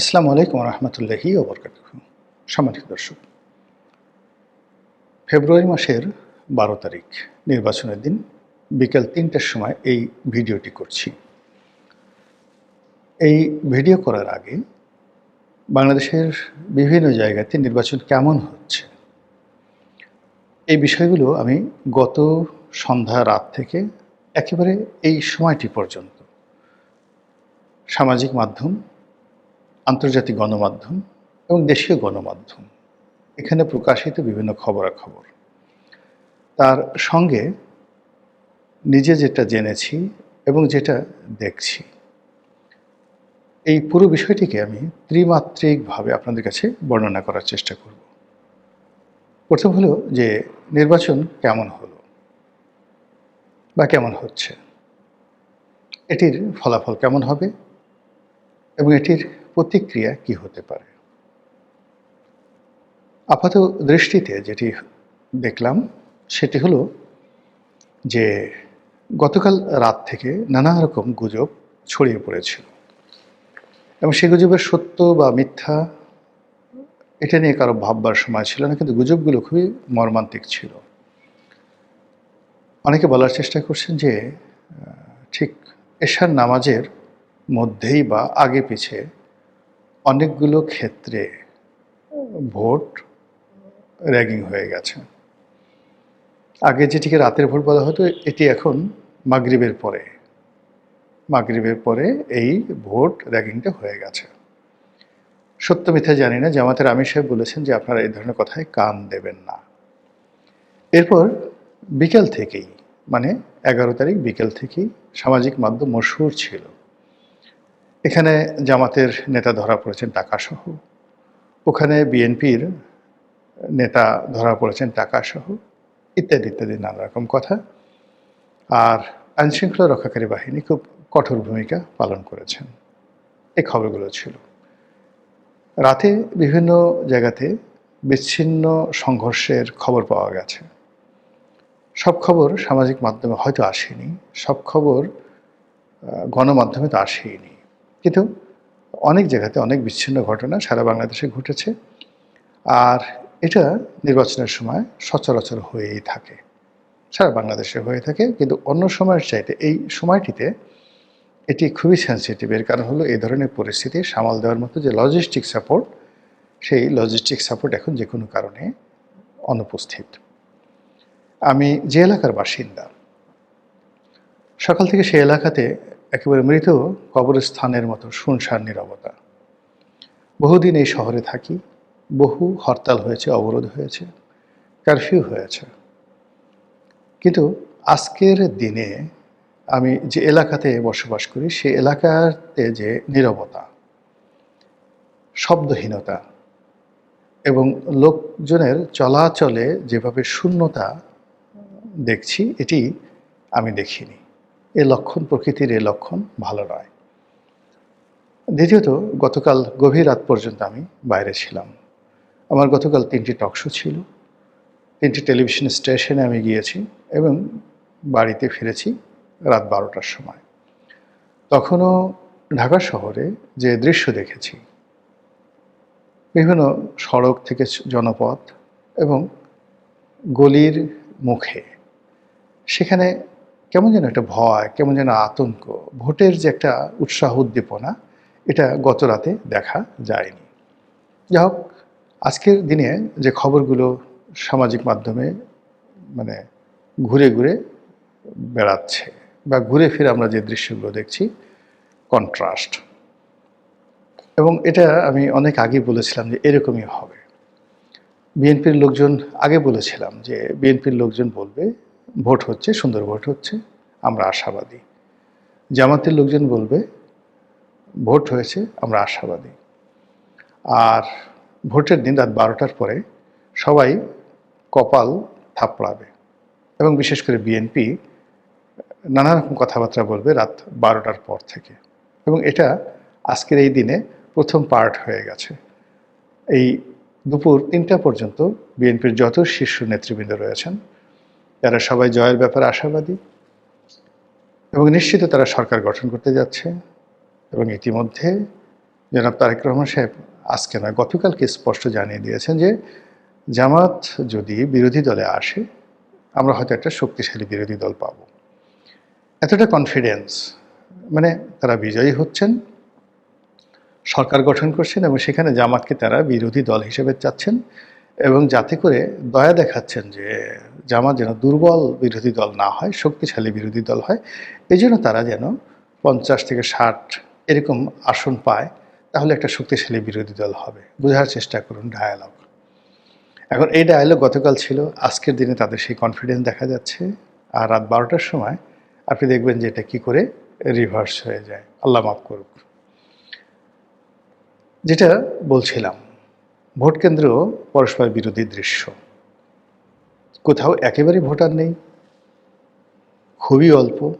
আসসালামু আলাইকুম রহমতুল্লাহি ওবরকাত সম্মানিত দর্শক, ফেব্রুয়ারি মাসের বারো তারিখ, নির্বাচনের দিন, বিকেল তিনটার সময় এই ভিডিওটি করছি। এই ভিডিও করার আগে বাংলাদেশের বিভিন্ন জায়গাতে নির্বাচন কেমন হচ্ছে, এই বিষয়গুলো আমি গত সন্ধ্যা রাত থেকে একেবারে এই সময়টি পর্যন্ত সামাজিক মাধ্যম আন্তর্জাতিক গণমাধ্যম এবং দেশীয় গণমাধ্যম। এখানে প্রকাশিত বিভিন্ন খবরাখবর। তার সঙ্গে নিজে যেটা জেনেছি এবং যেটা দেখছি। এই পুরো বিষয়টিকে আমি ত্রিমাত্রিকভাবে আপনাদের কাছে বর্ণনা করার চেষ্টা করব। প্রথম হলো যে নির্বাচন কেমন হলো? বা কেমন হচ্ছে? এটির ফলাফল কেমন হবে? এবং এটির প্রতিক্রিয়া কি হতে পারে? আপাত দৃষ্টিতে যেটি দেখলাম, সেটি হলো যে গতকাল রাত থেকে নানা রকম গুজব ছড়িয়ে পড়েছিল। এবং সেই গুজবের সত্য বা মিথ্যা এটা নিয়ে কারও ভাববার সময় ছিল না, কিন্তু গুজবগুলো খুবই মর্মান্তিক ছিল। অনেকে বলার চেষ্টা করছেন যে ঠিক এশার নামাজের মধ্যেই বা আগে পিছে অনেকগুলো ক্ষেত্রে ভোট র্যাগিং হয়ে গেছে। আগে যেটিকে রাতের ভোট বলা হতো, এটি এখন মাগরিবের পরে। মাগরিবের পরে এই ভোট র্যাগিংটা হয়ে গেছে। সত্য মিথ্যা জানি না, জামাতের আমির সাহেব বলেছেন যে আপনারা এই ধরনের কথায় কান দেবেন না। এরপর বিকেল থেকেই মানে এগারো তারিখ বিকেল থেকেই সামাজিক মাধ্যম মশহুর ছিল। এখানে জামাতের নেতা ধরা পড়েছেন টাকাসহ। ওখানে বিএনপির নেতা ধরা পড়েছেন টাকাসহ। ইত্যাদি ইত্যাদি নানা রকম কথা। আর আইনশৃঙ্খলা রক্ষাকারী বাহিনী খুব কঠোর ভূমিকা পালন করেছেন। এই খবরগুলো ছিল। রাতে বিভিন্ন জায়গাতে বিচ্ছিন্ন সংঘর্ষের খবর পাওয়া গেছে। সব খবর সামাজিক মাধ্যমে হয়তো আসেনি, সব খবর গণমাধ্যমে তো আসেইনি। কিন্তু অনেক জায়গাতে অনেক বিচ্ছিন্ন ঘটনা সারা বাংলাদেশে ঘটেছে। আর এটা নির্বাচনের সময় সচরাচর হয়েই থাকে। সারা বাংলাদেশে হয়ে থাকে, কিন্তু অন্য সময়ের চাইতে এই সময়টিতে এটি খুবই সেন্সিটিভ এর কারণ হলো এই ধরনের পরিস্থিতি সামাল দেওয়ার মতো যে লজিস্টিক সাপোর্ট সেই লজিস্টিক সাপোর্ট এখন যে কোনো কারণে অনুপস্থিত। আমি যে এলাকার বাসিন্দা, সকাল থেকে সেই এলাকাতে একেবারে মৃত কবরস্থানের মতো শুনশান নিরবতা। বহুদিন এই শহরে থাকি, বহু হরতাল হয়েছে, অবরোধ হয়েছে কারফিউ হয়েছে। কিন্তু আজকের দিনে আমি যে এলাকাতে বসবাস করি সেই এলাকাতে যে নীরবতা, শব্দহীনতা এবং লোকজনের চলাচলে যেভাবে শূন্যতা দেখছি, এটি আমি দেখিনি। এ লক্ষণ প্রকৃতির এ লক্ষণ ভালো নয়। দ্বিতীয়ত, গতকাল গভীর রাত পর্যন্ত আমি বাইরে ছিলাম। আমার গতকাল তিনটি টকশো ছিল, তিনটি টেলিভিশন স্টেশনে আমি গিয়েছি এবং বাড়িতে ফিরেছি রাত বারোটার সময়। তখনও ঢাকা শহরে যে দৃশ্য দেখেছি, বিভিন্ন সড়ক থেকে জনপথ এবং গলির মুখে, সেখানে কেমন যেন একটা ভয়, কেমন যেন আতঙ্ক, ভোটের যে একটা উৎসাহ উদ্দীপনা, এটা গত রাতে দেখা যায়নি। যাই হোক, আজকের দিনে যে খবরগুলো সামাজিক মাধ্যমে মানে ঘুরে ঘুরে বেড়াচ্ছে বা ঘুরে ফিরে আমরা যে দৃশ্যগুলো দেখছি কন্ট্রাস্ট এবং এটা আমি অনেক আগে বলেছিলাম যে এরকমই হবে। বিএনপির লোকজন, আগে বলেছিলাম যে বিএনপির লোকজন বলবে, ভোট হচ্ছে, সুন্দর ভোট হচ্ছে। আমরা আশাবাদী। জামাতের লোকজন বলবে, ভোট হয়েছে, আমরা আশাবাদী। আর ভোটের দিন রাত বারোটার পরে সবাই কপাল থাপড়াবে। এবং বিশেষ করে বিএনপি নানা রকম কথাবার্তা বলবে রাত বারোটার পর থেকে। এবং এটা আজকের এই দিনে প্রথম পার্ট হয়ে গেছে। এই দুপুর তিনটা পর্যন্ত বিএনপির যত শীর্ষ নেতৃবৃন্দ রয়েছেন, তারা সবাই জয়ের ব্যাপারে আশাবাদী। এবং নিশ্চিত তারা সরকার গঠন করতে যাচ্ছে এবং ইতিমধ্যে জনাব তারেক রহমান সাহেব আজকে না গতকালকে স্পষ্ট জানিয়ে দিয়েছেন যে জামাত যদি বিরোধী দলে আসে, আমরা হয়তো একটা শক্তিশালী বিরোধী দল পাব। এতটা কনফিডেন্স মানে তারা বিজয়ী হচ্ছেন, সরকার গঠন করছেন এবং সেখানে জামাতকে তারা বিরোধী দল হিসেবে চাচ্ছেন। এবং যাতে করে দয়া দেখাচ্ছেন যে জামাত যেন দুর্বল বিরোধী দল না হয়, শক্তিশালী বিরোধী দল হয় এই জন্য তারা যেন পঞ্চাশ থেকে ষাট এরকম আসন পায়, তাহলে একটা শক্তিশালী বিরোধী দল হবে। বোঝার চেষ্টা করুন ডায়ালগ এখন এই ডায়ালগ গতকাল ছিল, আজকের দিনে তাদের সেই কনফিডেন্স দেখা যাচ্ছে, আর রাত বারোটার সময় আপনি দেখবেন যে এটা কী করে রিভার্স হয়ে যায়। আল্লাহ মাফ করুক। যেটা বলছিলাম ভোট কেন্দ্র পরস্পর বিরোধী দৃশ্য। কোথাও একেবারে ভোটার নেই। খুবই অল্প।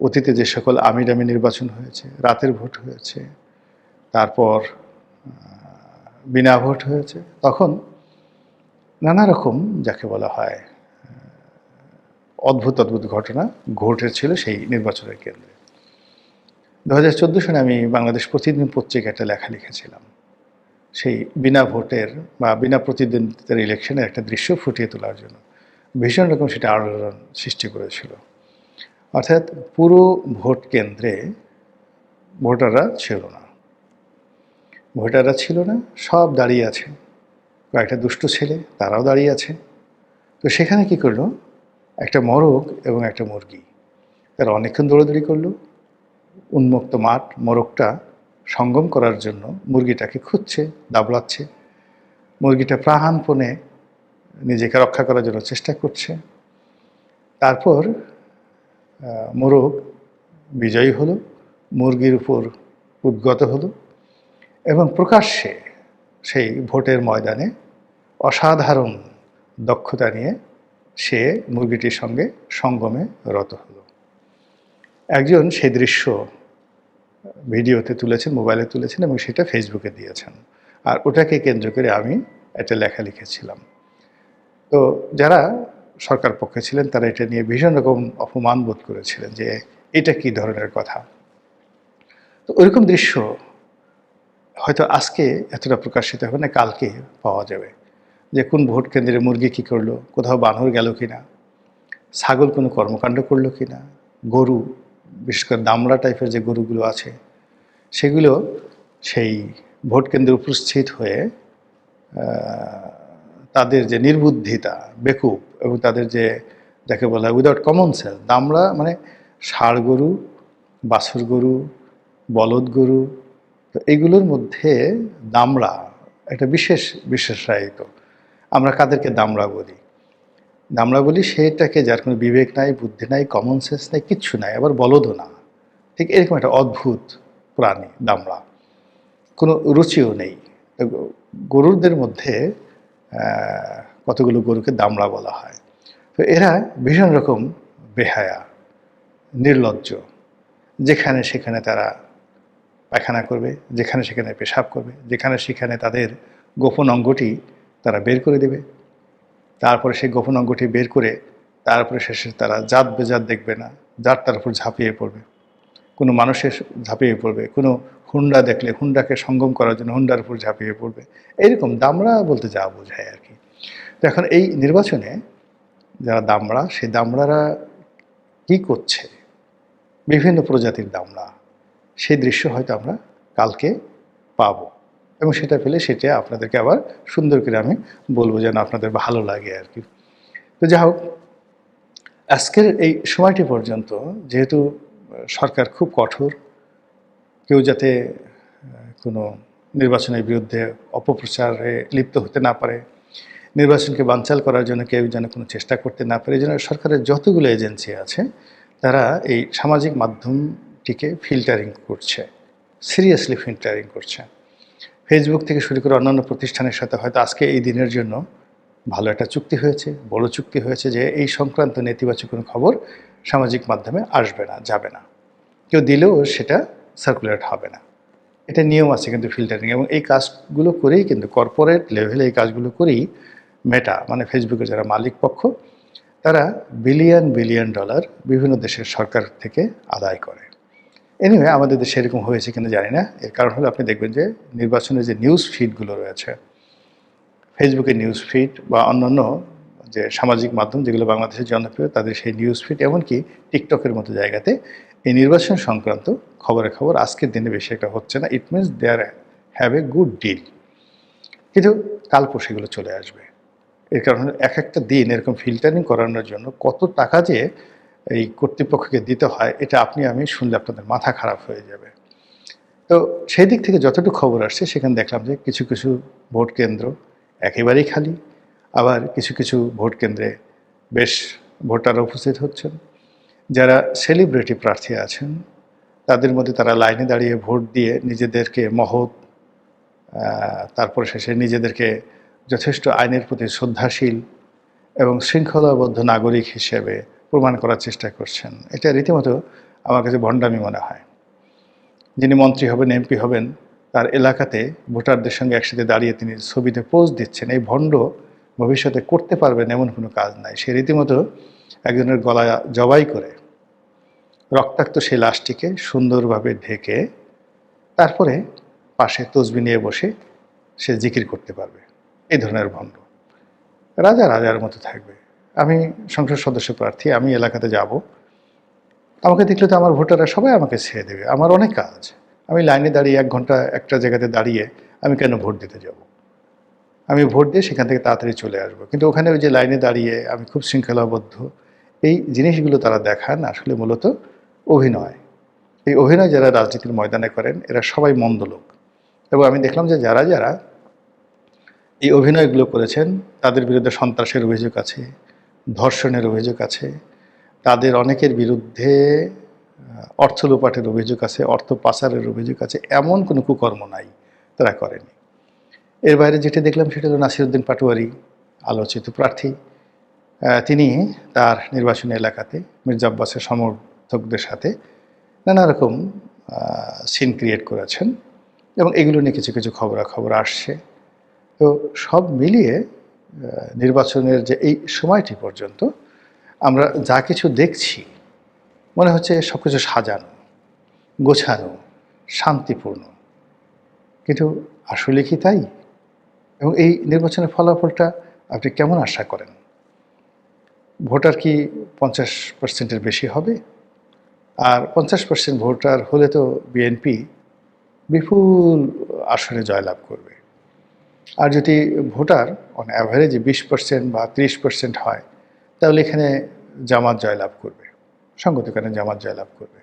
অতীতে যে সকল আমির আমি নির্বাচন হয়েছে, রাতের ভোট হয়েছে, তারপর বিনা ভোট হয়েছে, তখন নানা রকম যাকে বলা হয় অদ্ভুত অদ্ভুত ঘটনা ঘটেছিল সেই নির্বাচনের কেন্দ্রে। দু হাজার চোদ্দ সালে আমি বাংলাদেশ প্রতিদিন পত্রিকা একটা লেখা লিখেছিলাম। সেই বিনা ভোটের বা বিনা প্রতিদ্বন্দ্বিতার ইলেকশনের একটা দৃশ্য ফুটিয়ে তোলার জন্য ভীষণ রকম সেটা আলোড়ন সৃষ্টি করেছিল। অর্থাৎ পুরো ভোট কেন্দ্রে ভোটাররা ছিল না। ভোটাররা ছিল না, সব দাঁড়িয়ে আছে। কয়েকটা দুষ্টু ছেলে, তারাও দাঁড়িয়ে আছে। তো সেখানে কি করল? একটা মরগ এবং একটা মুরগি। তারা অনেকক্ষণ দৌড়াদৌড়ি করল। উন্মুক্ত মাঠ, মোরগটা সঙ্গম করার জন্য মুরগিটাকে খুঁজছে দাবলাচ্ছে মুরগিটা প্রাণপণে নিজেকে রক্ষা করার জন্য চেষ্টা করছে। তারপর মোরগ বিজয়ী হলো, মুরগির উপর উদ্গত হলো এবং প্রকাশ্যে সেই ভোটের ময়দানে অসাধারণ দক্ষতা নিয়ে সে মুরগিটির সঙ্গে সঙ্গমে রত হলো। একজন সেই দৃশ্য ভিডিওতে তুলেছেন, মোবাইলে তুলেছেন এবং সেটা ফেসবুকে দিয়েছেন। আর ওটাকে কেন্দ্র করে আমি একটা লেখা লিখেছিলাম। তো যারা সরকার পক্ষে ছিলেন, তারা এটা নিয়ে ভীষণ রকম অপমান বোধ করেছিলেন যে এটা কি ধরনের কথা। তো ওইরকম দৃশ্য হয়তো আজকে এতটা প্রকাশিত হবে না, কালকে পাওয়া যাবে। যে কোন ভোট কেন্দ্রে মুরগি কী করল, কোথাও বানর গেল কিনা, ছাগল কোনো কর্মকাণ্ড করল কিনা, গরু বিশেষ করে দামড়া টাইপের যে গরুগুলো আছে, সেগুলো সেই ভোট কেন্দ্রে উপস্থিত হয়ে তাদের যে নির্বুদ্ধিতা, বেকুব এবং তাদের যে যাকে বলা হয় উইদাউট কমন সেন্স দামড়া মানে ষাড় গরু, বাছুর গরু, বলদ গরু, তো এইগুলোর মধ্যে দামড়া একটা বিশেষ, বিশেষায়িত। আমরা কাদেরকে দামড়া বলি? দামড়া বলি সেটাকে যার কোনো বিবেক নাই, বুদ্ধি নাই কমন সেন্স নাই, কিচ্ছু নাই, আবার বলদও না। ঠিক এরকম একটা অদ্ভুত প্রাণী, দামড়া। কোনো রুচিও নেই। গরুদের মধ্যে কতগুলো গরুকে দামড়া বলা হয়। তো এরা ভীষণ রকম বেহায়া, নির্লজ্জ। যেখানে সেখানে তারা পায়খানা করবে, যেখানে সেখানে পেশাব করবে, যেখানে সেখানে তাদের গোপন অঙ্গটি তারা বের করে দেবে। তারপরে সেই গোপন অঙ্গটি বের করে তারপরে শেষে তারা জাত বেজাত দেখবে না যার তার উপর ঝাঁপিয়ে পড়বে। কোনো মানুষের ঝাঁপিয়ে পড়বে, কোনো হুন্ডা দেখলে হুন্ডাকে সঙ্গম করার জন্য হুন্ডার উপর ঝাঁপিয়ে পড়বে। এইরকম দামড়া বলতে যা বোঝায় আর কি। তো এখন এই নির্বাচনে যারা দামড়া, সেই দামড়ারা কী করছে? বিভিন্ন প্রজাতির দামড়া, সেই দৃশ্য হয়তো আমরা কালকে পাবো। এবং সেটা পেলে সেটা আপনাদেরকে আবার সুন্দর করে আমি বলব যেন আপনাদের ভালো লাগে আর কি। তো যাই হোক, আজকের এই সময়টি পর্যন্ত যেহেতু সরকার খুব কঠোর, কেউ যাতে কোনো নির্বাচনের বিরুদ্ধে অপপ্রচারে লিপ্ত হতে না পারে, নির্বাচনকে বানচাল করার জন্য কেউ যেন কোনো চেষ্টা করতে না পারে, এই জন্য সরকারের যতগুলো এজেন্সি আছে, তারা এই সামাজিক মাধ্যমটিকে ফিল্টারিং করছে, সিরিয়াসলি ফিল্টারিং করছে। ফেসবুক থেকে শুরু করে অন্যান্য প্রতিষ্ঠানের সাথে হয়তো আজকে এই দিনের জন্য ভালো একটা চুক্তি হয়েছে, বড় চুক্তি হয়েছে যে এই সংক্রান্ত নেতিবাচক কোনো খবর সামাজিক মাধ্যমে আসবে না, যাবে না। কেউ দিলেও সেটা সার্কুলেট হবে না। এটা নিয়ম আছে কিন্তু ফিল্টারিং এবং এই কাজগুলো করেই কিন্তু কর্পোরেট লেভেলে এই কাজগুলো করেই মেটা মানে ফেসবুকের যারা মালিক পক্ষ, তারা বিলিয়ন বিলিয়ন ডলার বিভিন্ন দেশের সরকার থেকে আদায় করে। এনিওয়ে আমাদের দেশে এরকম হয়েছে কিনা জানি না। এর কারণ হলো আপনি দেখবেন যে নির্বাচনের যে নিউজ ফিডগুলো রয়েছে ফেসবুকের নিউজ ফিড বা অন্যান্য যে সামাজিক মাধ্যম যেগুলো বাংলাদেশের জনপ্রিয়, তাদের সেই নিউজ ফিড এমনকি টিকটকের মতো জায়গাতে এই নির্বাচন সংক্রান্ত খবরে খবর আজকের দিনে বেশি একটা হচ্ছে না। It means they are have a good deal কিন্তু কালপো সেগুলো চলে আসবে। এর কারণে এক একটা দিন এরকম ফিল্টারিং করানোর জন্য কত টাকা যে এই কর্তৃপক্ষকে দিতে হয়, এটা আপনি, আমি শুনলে আপনাদের মাথা খারাপ হয়ে যাবে। তো সেই দিক থেকে যতটুকু খবর আসছে, সেখানে দেখলাম যে কিছু কিছু ভোট কেন্দ্র একেবারেই খালি, আবার কিছু কিছু ভোট কেন্দ্রে বেশ ভোটার উপস্থিত হচ্ছেন। যারা সেলিব্রিটি প্রার্থী আছেন, তাদের মধ্যে তারা লাইনে দাঁড়িয়ে ভোট দিয়ে নিজেদেরকে মহৎ তারপর শেষে নিজেদেরকে যথেষ্ট আইনের প্রতি শ্রদ্ধাশীল এবং শৃঙ্খলাবদ্ধ নাগরিক হিসেবে প্রমাণ করার চেষ্টা করছেন। এটা রীতিমতো আমার কাছে ভণ্ডামি মনে হয়। যিনি মন্ত্রী হবেন, এমপি হবেন, তার এলাকাতে ভোটারদের সঙ্গে একসাথে দাঁড়িয়ে তিনি ছবিতে পোজ দিচ্ছেন। এই ভণ্ড ভবিষ্যতে করতে পারবেন এমন কোনো কাজ নাই। সে রীতিমতো একজনের গলা জবাই করে রক্তাক্ত সেই লাশটিকে সুন্দরভাবে ঢেকে তারপরে পাশে তসবি নিয়ে বসে সে জিকির করতে পারবে। এই ধরনের ভণ্ড। রাজা রাজার মতো থাকবে। আমি সংসদ সদস্য প্রার্থী, আমি এলাকাতে যাব। আমাকে দেখলে তো আমার ভোটাররা সবাই আমাকে ছেড়ে দেবে। আমার অনেক কাজ। আমি লাইনে দাঁড়িয়ে এক ঘণ্টা একটা জায়গাতে দাঁড়িয়ে আমি কেন ভোট দিতে যাব? আমি ভোট দিয়ে সেখান থেকে তাড়াতাড়ি চলে আসব। কিন্তু ওখানে ওই যে লাইনে দাঁড়িয়ে আমি খুব শৃঙ্খলাবদ্ধ, এই জিনিসগুলো তারা দেখান আসলে মূলত অভিনয়। এই অভিনয় যারা রাজনীতির ময়দানে করেন, এরা সবাই মন্দ লোক। এবং আমি দেখলাম যে যারা যারা এই অভিনয়গুলো করেছেন, তাদের বিরুদ্ধে সন্ত্রাসের অভিযোগ আছে। ধর্ষণের অভিযোগ আছে। তাদের অনেকের বিরুদ্ধে অর্থ লোপাটের অভিযোগ আছে, অর্থ পাচারের অভিযোগ আছে, এমন কোনো কুকর্ম নাই, তারা করেনি। এর বাইরে যেটা দেখলাম সেটা হলো নাসিরুদ্দিন পাটোয়ারি আলোচিত প্রার্থী। তিনি তার নির্বাচনী এলাকাতে মির্জা আব্বাসের সমর্থকদের সাথে নানা রকম সিন ক্রিয়েট করেছেন এবং এগুলো নিয়ে কিছু কিছু খবরাখবর আসছে। তো সব মিলিয়ে নির্বাচনের যে এই সময়টি পর্যন্ত আমরা যা কিছু দেখছি, মনে হচ্ছে সব কিছু সাজানো, গোছানো, শান্তিপূর্ণ। কিন্তু আসলে কি তাই? এবং এই নির্বাচনের ফলাফলটা আপনি কেমন আশা করেন? ভোটার কি পঞ্চাশ পার্সেন্টের বেশি হবে? আর পঞ্চাশ পার্সেন্ট ভোটার হলে তো বিএনপি বিপুল আসনে জয়লাভ করবে। আর যদি ভোটার অন অ্যাভারেজে বিশ পার্সেন্ট বা ত্রিশ পার্সেন্ট হয়, তাহলে এখানে জামাত জয়লাভ করবে। সঙ্গতিকানে জামাত জয়লাভ করবে।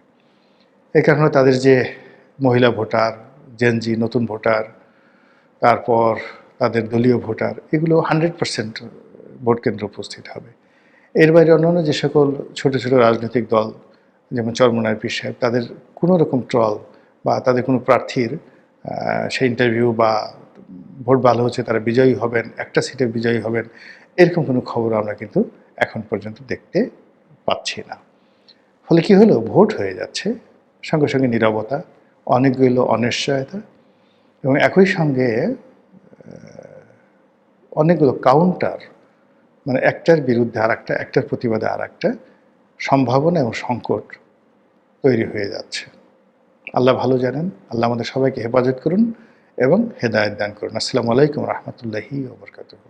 এই কারণে তাদের যে মহিলা ভোটার জেনজি নতুন ভোটার, তারপর তাদের দলীয় ভোটার, এগুলো হান্ড্রেড পার্সেন্ট ভোট কেন্দ্রে উপস্থিত হবে। এর বাইরে অন্যান্য যে সকল ছোট ছোট রাজনৈতিক দল, যেমন চরমনার পীর সাহেব, তাদের কোনো রকম ট্রল বা তাদের কোনো প্রার্থীর সেই ইন্টারভিউ বা ভোট ভালো হচ্ছে, তারা বিজয়ী হবেন, একটা সিটে বিজয়ী হবেন, এরকম কোনো খবর আমরা কিন্তু এখন পর্যন্ত দেখতে পাচ্ছি না। ফলে কি হলো? ভোট হয়ে যাচ্ছে, সঙ্গে সঙ্গে নিরবতা, অনেকগুলো অনিশ্চয়তা এবং একই সঙ্গে অনেকগুলো কাউন্টার মানে একটার বিরুদ্ধে আর একটা একটার প্রতিবাদে আর একটা সম্ভাবনা এবং সংকট তৈরি হয়ে যাচ্ছে। আল্লাহ ভালো জানেন, আল্লাহ আমাদের সবাইকে হেফাজত করুন। এবং হেদায়ত দান করুন। আসসালামু আলাইকুম রহমতুল্লাহি ওবরকাতুহ